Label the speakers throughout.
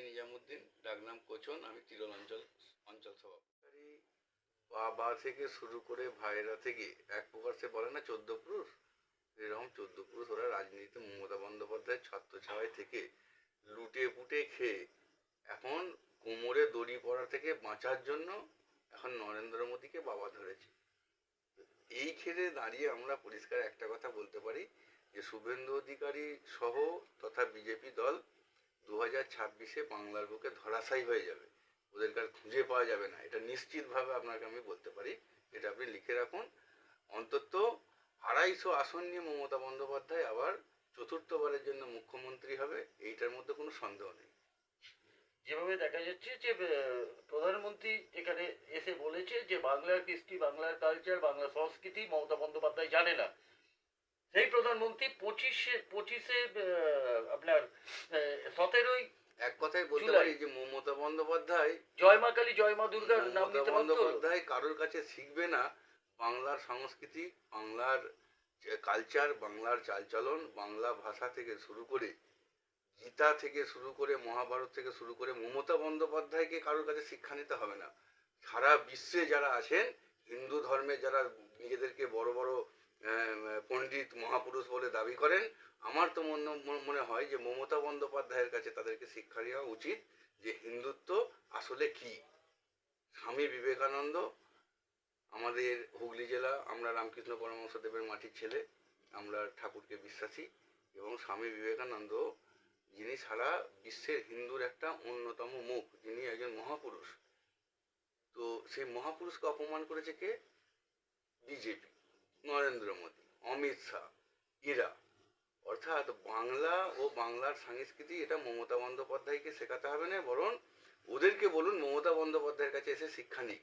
Speaker 1: কাজী নিজামুদ্দিন, ডাকনাম কোচন, আমি তিরল অঞ্চল অঞ্চল সভাপতি। বা থেকে শুরু করে ভাইরা থেকে, এক প্রকার সে বলে না চোদ্দ পুরুষ? এরকম চোদ্দ পুরুষ ওরা রাজনীতিতে মমতা বন্দ্যোপাধ্যায়ের ছাত্র ছাড়াই থেকে লুটে পুটে খেয়ে, এখন কোমরে দড়ি পড়া থেকে বাঁচার জন্য এখন নরেন্দ্র মোদীকে বাবা ধরেছে। এই ক্ষেত্রে দাঁড়িয়ে আমরা পরিষ্কার একটা কথা বলতে পারি যে, শুভেন্দু অধিকারী সহ তথা বিজেপি দল দু হাজার ছাব্বিশে বাংলার বুকে ধরাশায়ী হয়ে যাবে। ওদেরকে আর খুঁজে পাওয়া যাবে না। এটা নিশ্চিতভাবে আপনাকে আমি বলতে পারি। এটা আপনি লিখে রাখুন। অন্তত আড়াইশো আসন নিয়ে মমতা বন্দ্যোপাধ্যায় আবার চতুর্থবারের জন্য মুখ্যমন্ত্রী হবে, এইটার মধ্যে কোনো সন্দেহ নেই।
Speaker 2: যেভাবে দেখা যাচ্ছে যে প্রধানমন্ত্রী এখানে এসে বলেছে যে, বাংলার কৃষ্টি, বাংলার কালচার, বাংলা সংস্কৃতি মমতা বন্দ্যোপাধ্যায় জানে না। সেই প্রধানমন্ত্রী পঁচিশে পঁচিশে আপনার
Speaker 1: কথায় বলতে পারি যে মমতা বন্দ্যোপাধ্যায়
Speaker 2: জয় মা কালী জয় মা দুর্গার নাম
Speaker 1: মমতা
Speaker 2: নিতে
Speaker 1: বন্দ্যোপাধ্যায় কারোর কাছে শিখবে না। বাংলার সংস্কৃতি বাংলার কালচার বাংলার চালচলন বাংলা ভাষা থেকে শুরু করে গীতা থেকে শুরু করে মহাভারত থেকে শুরু করে মমতা বন্দ্যোপাধ্যায়কে কারোর কাছে শিক্ষা নিতে হবে না। সারা বিশ্বে যারা আছেন হিন্দু ধর্মে যারা নিজেদেরকে বড় বড় পণ্ডিত মহাপুরুষ বলে দাবি করেন। আমার তো মনে মনে হয় যে মমতা বন্দ্যোপাধ্যায়ের কাছে তাদেরকে শিক্ষা দেওয়া উচিত যে হিন্দুত্ব আসলে কি? স্বামী বিবেকানন্দ, আমাদের হুগলি জেলা, আমরা রামকৃষ্ণ পরমহংসদেবের মাটির ছেলে, আমরা ঠাকুরকে বিশ্বাসী এবং স্বামী বিবেকানন্দ, যিনি সারা বিশ্বের হিন্দুর একটা অন্যতম মুখ, যিনি একজন মহাপুরুষ। তো সেই মহাপুরুষকে অপমান করেছে কে? বিজেপি। নরেন্দ্র মোদী অমিত শাহ এরা অর্থাৎ বাংলা ও বাংলার সংস্কৃতি এটা মমতা বন্দ্যোপাধ্যায়কে শেখাতে হবে না বরং ওদেরকে বলুন মমতা বন্দ্যোপাধ্যায়ের কাছে এসে শিক্ষা নিক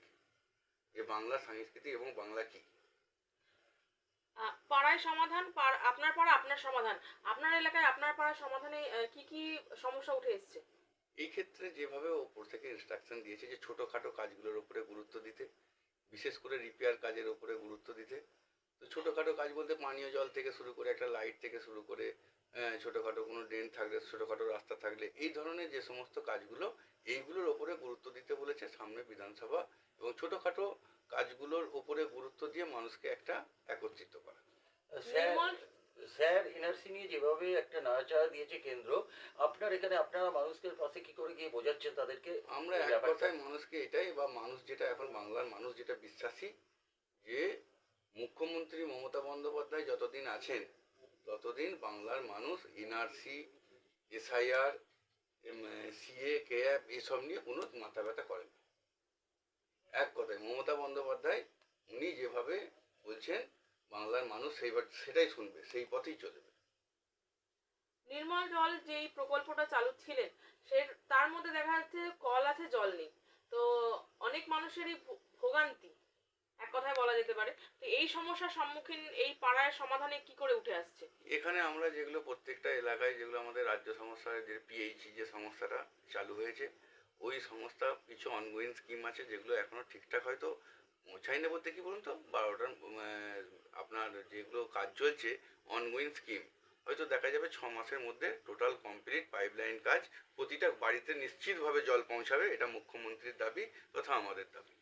Speaker 1: যে বাংলা সংস্কৃতি এবং বাংলা কি।
Speaker 3: পাড়ায় সমাধান পাড়- আপনার পাড়া আপনার সমাধান। আপনার এলাকায় আপনার পাড়ার সমাধানে কি কি সমস্যা উঠে এসছে?
Speaker 1: এই ক্ষেত্রে যেভাবে ওপর থেকে ইনস্ট্রাকশন দিয়েছে যে ছোটোখাটো কাজগুলোর উপরে গুরুত্ব দিতে বিশেষ করে রিপেয়ার কাজের উপরে গুরুত্ব দিতে তো ছোটোখাটো কাজ বলতে পানীয় জল থেকে শুরু করে একটা লাইট থেকে শুরু করে ছোটোখাটো কোনো ড্রেন থাকলে ছোটোখাটো রাস্তা থাকলে এই ধরনের যে সমস্ত কাজগুলো এইগুলোর ওপরে গুরুত্ব দিতে বলেছে সামনে বিধানসভা এবং ছোটোখাটো কাজগুলোর উপরে গুরুত্ব দিয়ে মানুষকে একটা একত্রিত করা।
Speaker 2: স্যার এনআরসি নিয়ে যেভাবে একটা নাড়াচাড়া দিয়েছে কেন্দ্র আপনার এখানে আপনারা মানুষদের পাশে কি করে গিয়ে বোঝাচ্ছেন তাদেরকে?
Speaker 1: আমরা এক কথায় মানুষকে এটাই বা মানুষ যেটা এখন বাংলার মানুষ যেটা বিশ্বাসী যে মুখ্যমন্ত্রী মমতা বন্দ্যোপাধ্যায় যতদিন আছেন, ততদিন বাংলার মানুষ, এনআরসি, এসআইআর সিএ, কেএফ, এসব নিয়ে কোনো মাথা ব্যথা করেন। এক কথায়, মমতা বন্দ্যোপাধ্যায় উনি যেভাবে বলছেন, বাংলার মানুষ সেই সেটাই শুনবে, সেই পথেই চলবে।
Speaker 3: নির্মল জল যেই প্রকল্পটা চালু ছিলেন, সে, তার মধ্যে দেখা যাচ্ছে কল আছে জল নেই। তো অনেক মানুষেরই ভোগান্তি। কথায় বলা যেতে পারে। তো এই সমস্যার সম্মুখীন, এই পাড়ায় সমাধানে কি করে উঠে আসছে?
Speaker 1: এখানে আমরা যেগুলো প্রত্যেকটা এলাকায়, যেগুলো আমাদের রাজ্য সংস্থার যে পিএইচি যে সংস্থাটা চালু হয়েছে, ওই সংস্থা কিছু অনগোয়িং স্কিম আছে, যেগুলো এখনও ঠিকঠাক হয়তো পৌঁছায় না বলতে কি বলুন তো, বারোটার আপনার যেগুলো কাজ চলছে অনগোয়িং স্কিম হয়তো দেখা যাবে ছ মাসের মধ্যে টোটাল কমপ্লিট পাইপলাইন কাজ, প্রতিটা বাড়িতে নিশ্চিতভাবে জল পৌঁছাবে, এটা মুখ্যমন্ত্রীর দাবি তথা আমাদের দাবি।